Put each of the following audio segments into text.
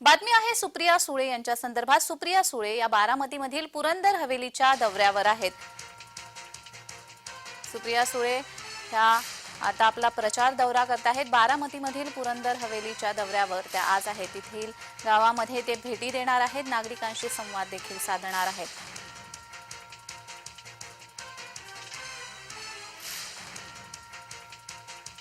बातमी आहे सुप्रिया सुळे यांच्या संदर्भात. सुप्रिया सुळे या बारामतीमधील पुरंदर हवेलीच्या दौऱ्यावर आहेत. सुप्रिया सुळे ह्या आता आपला प्रचार दौरा करत आहेत. बारामतीमधील पुरंदर हवेलीच्या दौऱ्यावर त्या आज आहेत. तेथील गावामध्ये ते भेटी देणार आहेत. नागरिकांशी संवाद देखील साधणार आहेत.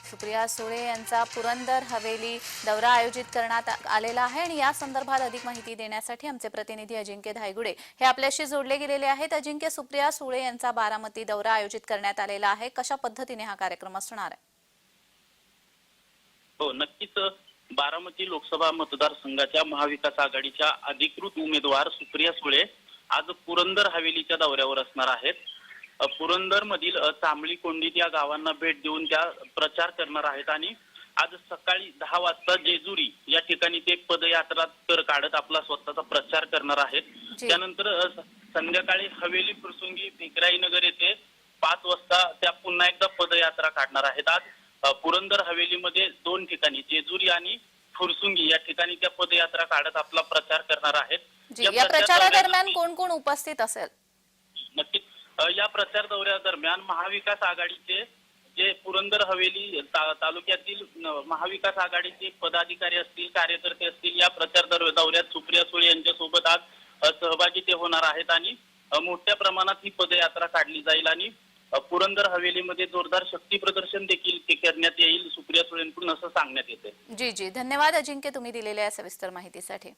सुप्रिया सुळे यांचा पुरंदर हवेली दौरा आयोजित करण्यात आलेला आहे आणि या संदर्भात अधिक माहिती देण्यासाठी आमचे प्रतिनिधी अजिंक्य धायगुडे हे आपल्याशी जोडले गेलेले आहेत. अजिंक्य सुप्रिया सुळे यांचा बारामती दौरा आयोजित करण्यात आलेला आहे. कशा पद्धतीने हा कार्यक्रम असणार आहे? हो नक्कीच बारामती लोकसभा मतदारसंघाच्या महाविकास आघाडीच्या अधिकृत उमेदवार सुप्रिया सुळे आज पुरंदर हवेलीच्या दौऱ्यावर असणार आहेत. अ, पुरंदर मधील चांबळी कोंडीत या गावांना भेट देऊन त्या प्रचार करणार आहेत आणि आज सकाळी दहा वाजता जेजुरी या ठिकाणी ते पदयात्रा तर काढत आपला स्वतःचा प्रचार करणार आहेत. त्यानंतर संध्याकाळी हवेली प्रसंगी भिकराई नगर येथे पाच वाजता त्या पुन्हा एकदा पदयात्रा काढणार आहेत. आज पुरंदर हवेलीमध्ये दोन ठिकाणी जेजुरी आणि फुरसुंगी या ठिकाणी त्या पदयात्रा काढत आपला प्रचार करणार आहेत. या प्रचार प्रचारादरम्यान कोण कोण उपस्थित असेल? या प्रचार दौऱ्यादरम्यान महाविकास आघाडीचे जे पुरंदर हवेली ता- तालुक्यातील महाविकास आघाडीचे पदाधिकारी असतील कार्यकर्ते असतील या प्रचार दौऱ्यात सुप्रिया सुळे यांच्यासोबत आज सहभागी ते होणार आहेत आणि मोठ्या प्रमाणात ही पदयात्रा काढली जाईल आणि पुरंदर हवेलीमध्ये जोरदार शक्ती प्रदर्शन देखील ते करण्यात येईल सुप्रिया सुळेंकडून असं सांगण्यात येते जी जी. धन्यवाद अजिंक्य तुम्ही दिलेल्या सविस्तर माहितीसाठी.